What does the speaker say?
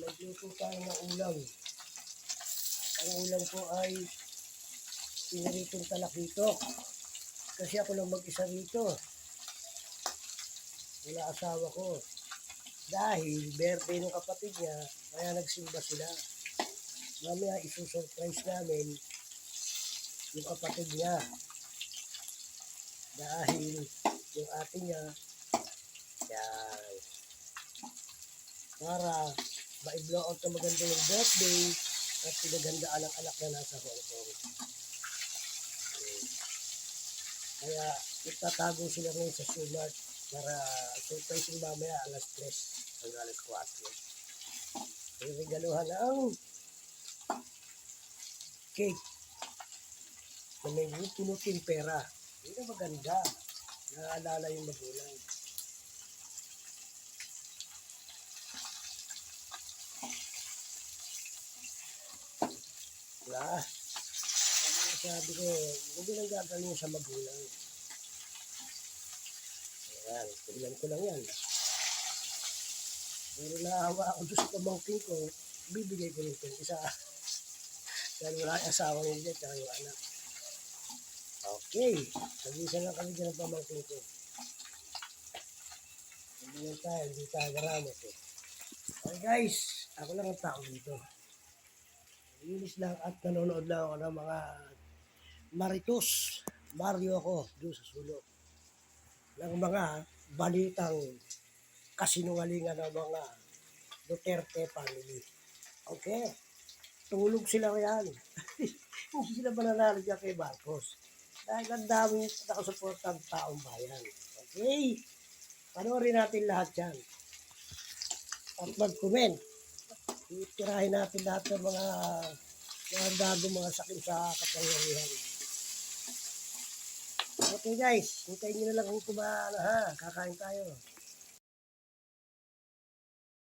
nagluto tayo ng ulam. Ang ulam ko ay piniritong talakitok. Kasi ako lang mag-isa rito. Wala asawa ko. Dahil birthday ng kapatid niya, kaya nagsimba sila. Mamaya isusurprise namin yung kapatid niya. Dahil yung ate niya, yan, para ma-blow out na maganda yung birthday at pinaghandaan ang anak na nasa Hong Kong. Kaya itatago sila ngayon sa Sumart para surprise yung mamaya alas 3 hanggang alas 4. Yung regaluhan ng cake na may pinuting pera. Yun ang maganda. Naaalala yung magulang. Ano sabi ko, huwag mo lang gagawin sa magulang. Ayan, tingnan ko lang yan. Pero naawa ako doon sa pamangkin ko, bibigay ko nito isa. Dahil wala yung asawa niya dyan, tsaka yung anak. Okay, nag-isa lang kami dyan ng pamangkin ko. Hindi tayo, hindi tayo garamot eh. Okay guys, ako lang ang tao dito. Linis lang at nanonood lang ako ng mga Maritos. Mario ako doon sa sulok. Ng mga balitang kasinungalingan ng mga Duterte family. Okay? Tulog sila yan. Hindi sila mananalo dyan kay Marcos. Dahil ang dami nakasuportang taong bayan. Okay? Panoorin natin lahat yan. At mag-comment. Itirahin natin lahat ng mga mga bago mga sakin sa kapangyarihan. Okay guys, hintayin nyo na lang kung kumain ha. Kakain tayo.